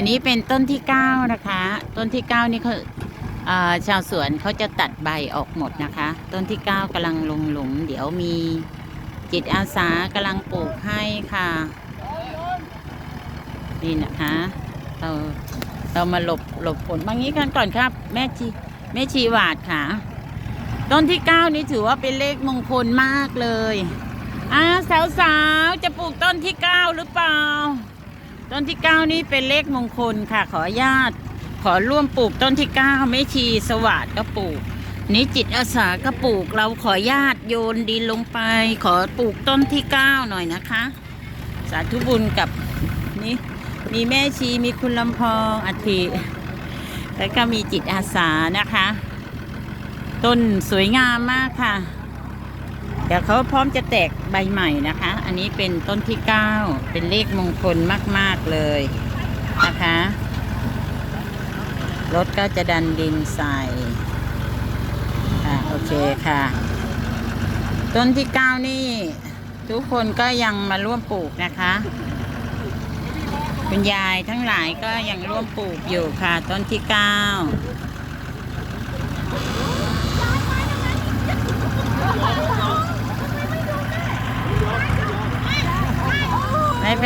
อันนี้เป็นต้นที่เก้านะคะ ต้นที่เก้านี่เขาชาวสวนเขาจะตัดใบออกหมดนะคะ ต้นที่เก้ากำลังลงหลุม เดี๋ยวมีจิตอาสากำลังปลูกให้ค่ะ นี่นะคะ เราเรามาหลบหลบฝนบางนี้กันก่อนครับ แม่ชีแม่ชีหวาดค่ะ ต้นที่เก้านี้ถือว่าเป็นเลขมงคลมากเลยอ่าสาวสาวๆจะปลูกต้นที่เก้าหรือเปล่า ต้นที่เก้านี่เป็นเลขมงคลค่ะ ขอญาตขอร่วมปลูกต้นที่เก้าแม่ชีสวัสดก็ปลูกนี่จิตอาสาก็ปลูกเราขอญาตโยนดินลงไป ขอปลูกต้นที่เก้าหน่อยนะคะ สาธุบุญกับนี่มีแม่ชีมีคุณลำพองอัฐิแล้วก็มีจิตอาสานะคะ ต้นสวยงามมากค่ะ เดี๋ยวเขาพร้อมจะแตกใบใหม่นะคะ อันนี้เป็นต้นที่เก้าเป็นเลขมงคลมาก ๆ เลยนะคะ รถก็จะดันดินใส่ค่ะโอเคค่ะ ต้นที่เก้านี่ ทุกคนก็ยังมาร่วมปลูกนะคะ คุณยายทั้งหลายก็ยังร่วมปลูกอยู่ค่ะ ต้นที่เก้า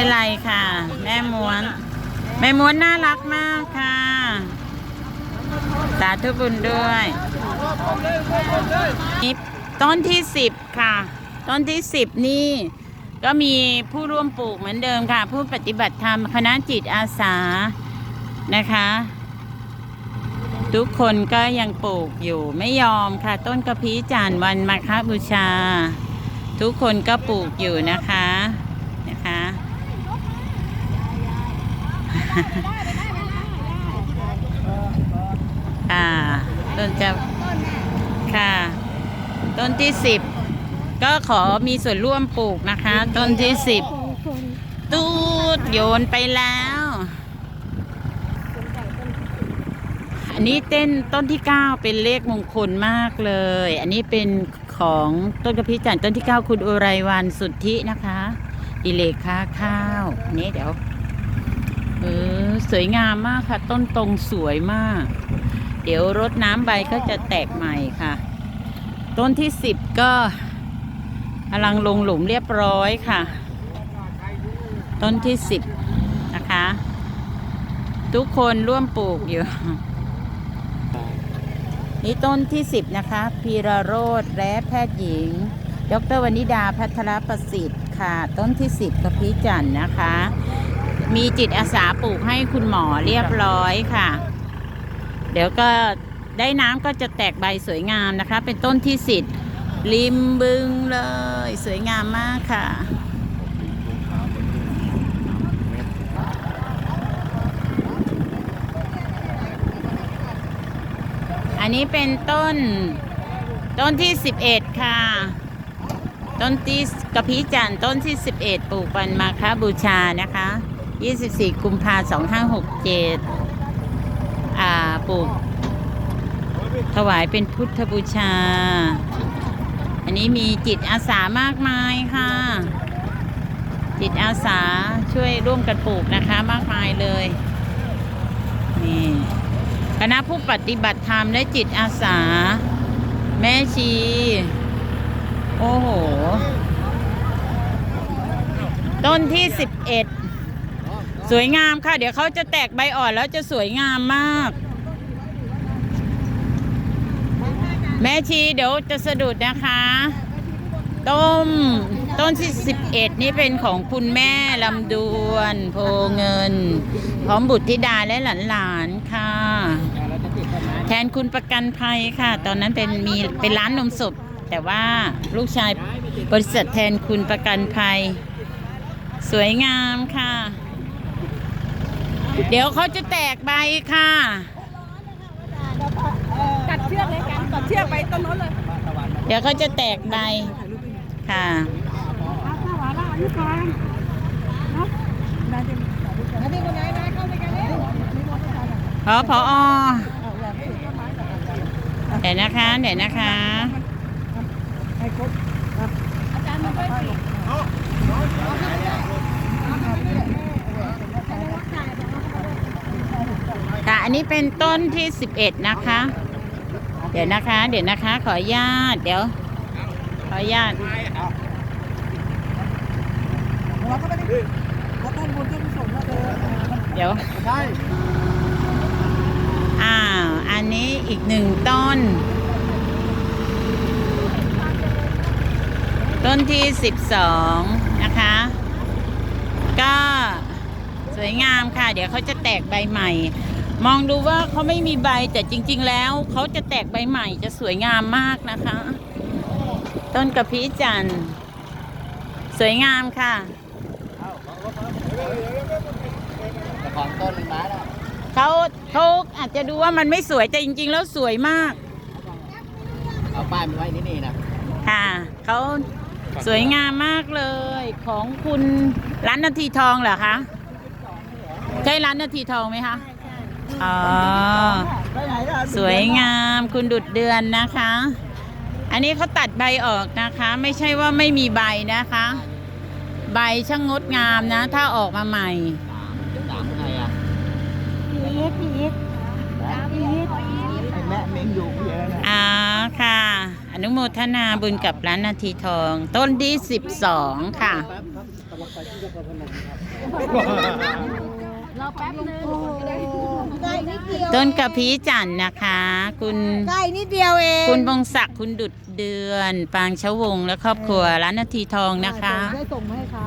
เป็นไรค่ะ แม่ม้วน แม่ม้วนน่ารักมากค่ะสาธุบุญด้วยนี่ต้นที่สิบค่ะ ต้นที่สิบนี่ก็มีผู้ร่วมปลูกเหมือนเดิมค่ะ ผู้ปฏิบัติธรรมคณะจิตอาสานะคะ ทุกคนก็ยังปลูกอยู่ไม่ยอมค่ะ ต้นกระพี้จานวันมาคบูชา ทุกคนก็ปลูกอยู่นะคะนะคะ ค่ะต้นจะค่ะ ต้นที่สิบก็ขอมีส่วนร่วมปลูกนะคะ ต้นที่สิบตูดโยนไปแล้ว อันนี้เต้นต้นที่เก้าเป็นเลขมงคลมากเลย อันนี้เป็นของต้นกระพิจันต์ต้นที่เก้าคุณอุไรวันสุทธินะคะดิเลกค้าข้าวนนี้เดี๋ยว เออสวยงามมากค่ะ ต้นตรงสวยมาก เดี๋ยวรดน้ำใบก็จะแตกใหม่ค่ะ ต้นที่สิบก็กำลังลงหลุมเรียบร้อยค่ะ ต้นที่สิบนะคะ ทุกคนร่วมปลูกอยู่นี่ต้นที่สิบนะคะ พีระโรธและแพทย์หญิง ดรวนิดาพัทรประสิทธิ์ค่ะ ต้นที่สิบกระพีจันต์นะคะ มีจิตอาสาปลูกให้คุณหมอเรียบร้อยค่ะ เดี๋ยวก็ได้น้ำก็จะแตกใบสวยงามนะคะ เป็นต้นที่สิทธิ์ริมบึงเลย สวยงามมากค่ะ อันนี้เป็นต้นต้นที่ 11 ค่ะ ต้นที่กระพี้จันต้นที่ 11ปลูกวันมาคบูชานะคะ 24 กุมภาพันธ์2567อ่าปลูกถวายเป็นพุทธบูชา อันนี้มีจิตอาสามากมายค่ะ จิตอาสาช่วยร่วมกันปลูกนะคะมากมายเลย นี่คณะผู้ปฏิบัติธรรมและจิตอาสา แม่ชี โอ้โห ต้นที่11ส วยงามค่ะ เดี๋ยวเขาจะแตกใบอ่อนแล้วจะสวยงามมาก แม่ชีเดี๋ยวจะสะดุดนะคะ ต้มต้นที่ 11 นี่เป็นของคุณแม่ลำดวนโพเงิน พร้อมบุตรธิดาและหลานๆค่ะ แทนคุณประกันภัยค่ะ ตอนนั้นเป็นมีเป็นร้านนมสดแต่ว่าลูกชายบริษัทแทนคุณประกันภัย สวยงามค่ะ เดี๋ยวเขาจะแตกใบค่ะ ตัดเชือกเลยกันตัดเชือกไปต้นโน้นเลยเดี๋ยวเขาจะแตกใบค่ะเอาข้าวหวานละอนุกรเนาะได้จะอันนี้คนไหนนะเข้าด้วยกันเนี่ยพอพอเดี๋ยวนะคะ เดี๋ยวนะคะให้ครบอาจารย์มาด้วยสิ อันนี้เป็นต้นที่สิบเอ็ดนะคะ เดี๋ยวนะคะ เดี๋ยวนะคะ ขออนุญาต เดี๋ยว ขออนุญาตเราก็ไม่ได้เราต้นบุญต้นสมนะเธอเดี๋ยวใช่อ้าว อันนี้อีกหนึ่งต้น ต้นที่สิบสองนะคะ ก็สวยงามค่ะ เดี๋ยวเขาจะแตกใบใหม่ มองดูว่าเขาไม่มีใบแต่จริง ๆ แล้วเขาจะแตกใบใหม่จะสวยงามมากนะคะ ต้นกระพี้จันทร์สวยงามค่ะของต้นไม้แล้วเขาเขาอาจจะดูว่ามันไม่สวยแต่จริง ๆ แล้วสวยมาก เอาป้ายมาไว้นี่นี่นะค่ะเขาสวยงามมากเลยของคุณร้านนาทีทองเหรอคะใช่ร้านนาทีทองไหมคะ อ๋อ ไปไหนล่ะสวยงามคุณดุดเดือนนะคะ อันนี้เขาตัดใบออกนะคะ ไม่ใช่ว่าไม่มีใบนะคะ ใบช่างงดงามนะ ถ้าออกมาใหม่สามไงอะพีทพีทพีทไอ้แม่เมงอยู่พี่แล้วนะอ่าค่ะ อนุโมทนาบุญกับร้านนาทีทอง ต้นที่สิบสองค่ะ เราแป๊บนึง ใกล้นิดเดียวต้นกระพี้จันทร์นะคะ คุณใกล้นิดเดียวเองคุณบงศักดิ์คุณดุดเดือน ปางชะวงศ์และครอบครัวร้านนาทีทองนะคะ ได้ส่งมาให้เขา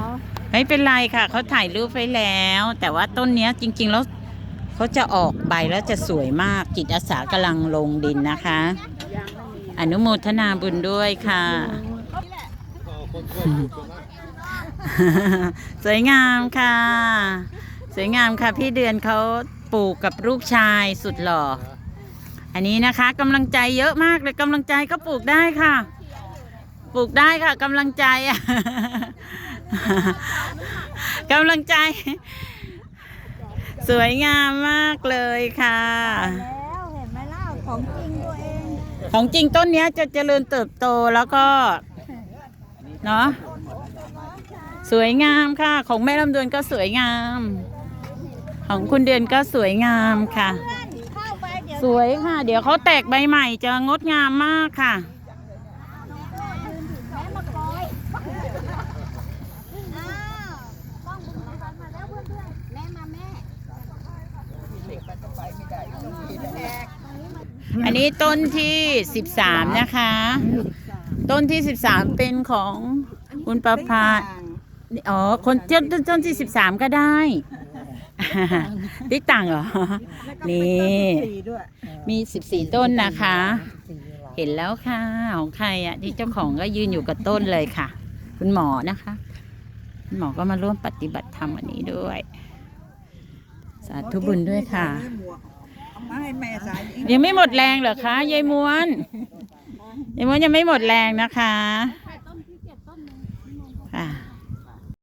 ไม่เป็นไรค่ะเขาถ่ายรูปไว้แล้ว แต่ว่าต้นเนี้ยจริง ๆ แล้วเขาจะออกใบแล้วจะสวยมากจิตอาสากำลังลงดินนะคะ อนุโมทนาบุญด้วยค่ะ สวยงามค่ะ สวยงามค่ะพี่เดือนเขา ปลูกกับลูกชายสุดหล่อ อันนี้นะคะกำลังใจเยอะมากเลยกำลังใจก็ปลูกได้ค่ะ ปลูกได้ค่ะกำลังใจอะกำลังใจ สวยงามมากเลยค่ะ แล้วเห็นไหมล่ะของจริงตัวเองของจริงต้นเนี้ยจะเจริญเติบโตแล้วก็เนาะสวยงามค่ะ ของแม่ลำดวนก็สวยงาม ของคุณเดือนก็สวยงามค่ะเข้าไปเดี๋ยวสวยค่ะ เดี๋ยวเขาแตกใบใหม่จะงดงามมากค่ะแม่มาคอยอ้าวต้องบุญกันมาแล้วเพื่อนๆแม่มาแม่อันนี้ต้นที่13นะคะ ต้นที่13เป็นของคุณประภาอ๋อ คนต้นต้นต้นที่13ก็ได้ ติ๊กต่างเหรอ นี่สี่ด้วยมี14ต้นนะคะ เห็นแล้วค่ะ ของใครอะที่เจ้าของก็ยืนอยู่กับต้นเลยค่ะ คุณหมอนะคะ คุณหมอก็มาร่วมปฏิบัติธรรมวันนี้ด้วย สาธุบุญด้วยค่ะเอามาให้แม่สายยังไม่หมดแรงเหรอคะยายม้วนยายม้วนยังไม่หมดแรงนะคะ